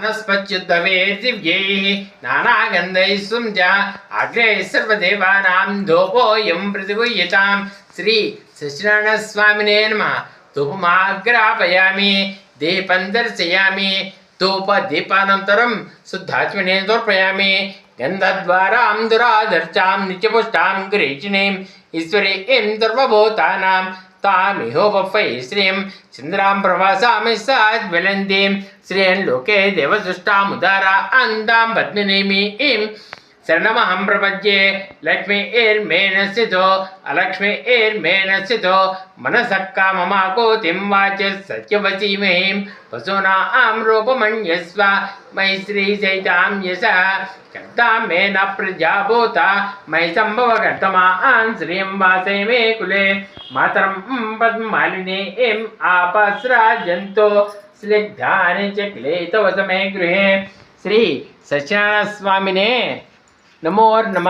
वनस्पत्युद्भवेर्दिव्यैः नानागन्धैः सुं च अग्रे सर्वदेवानां धूपोऽयं प्रतिगुह्यतां श्री सत्यनारायणस्वामिने नमः धूपमाग्रापयामि दीपं दर्शयामि धूपदीपानन्तरं शुद्धात्मने तर्पयामि गन्धद्वारां दुरादर्चां नित्यपुष्टां गिरीचिनीम् ईश्वरीं सर्वभूतानां तामिहोपै श्रियं चन्द्रां प्रवासामि सा ज्वलन्तीं श्रियं लोके देवसृष्टामुदारा अन्तां पद्मिनीमीं शरणमहं प्रपद्ये। लक्ष्मी एर्मेन स्थितो अलक्ष्मी एर्मेन स्थितो मनसः काममाकोतिं वाच सत्यवसीमहीं वसूनां रूपमन्यस्व, मयि श्रीचैतां यशः कर्तां मे न प्रजाभूता, मयि कर्तमान् श्रियं वासे मे कुले। मातरं पद्मालिनीम् आपस्राजन्तो। स्निग्धानि च क्लेतवसमे गृहे। श्री నమోర్ నమ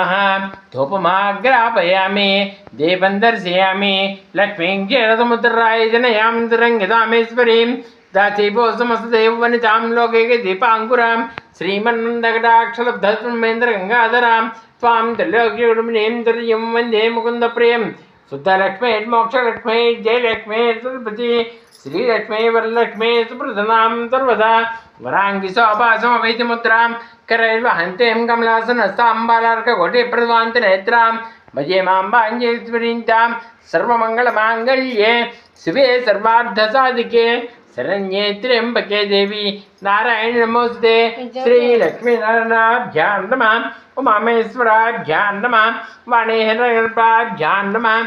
ధూపమాగ్రాపయామి దీపం దర్శయామి లక్ష్మీం క్షీరసముద్రాయ జనయాం దురంగితామేశ్వరీం దాచీపో సమస్తదేవ వనితాం దీపాంకురాం శ్రీమన్నందకటాక్షలబ్ధ గంగాధరాం త్వాం త్రిలోక్యుడుమినేం తుర్యం వందే ముకుంద ప్రియం శుద్ధలక్ష్మే మోక్షలక్ష్మే జయలక్ష్మే సద్భృతి శ్రీలక్ష్మే వరలక్ష్మే సుప్రధనాం సర్వదా. వరాంగి శోభాసమవైతి ముద్రాం. కరైవ హంతేం కమలాసనస్తాం బాలార్కకోటి ప్రధాంత నేత్రాం భజే మాంబాంజేశ్వరీంతాం సర్వమంగళమాంగళ్యే. శివే సర్వార్ధసాధికే. శరణ్యే త్ర్యంబకే దేవి. నారాయణ నమోస్తే. శ్రీలక్ష్మీనారాయణాభ్యాం నమ. ఉమామేశ్వరాభ్యాం నమ. వాణేహరగర్భాభ్యాం నమ.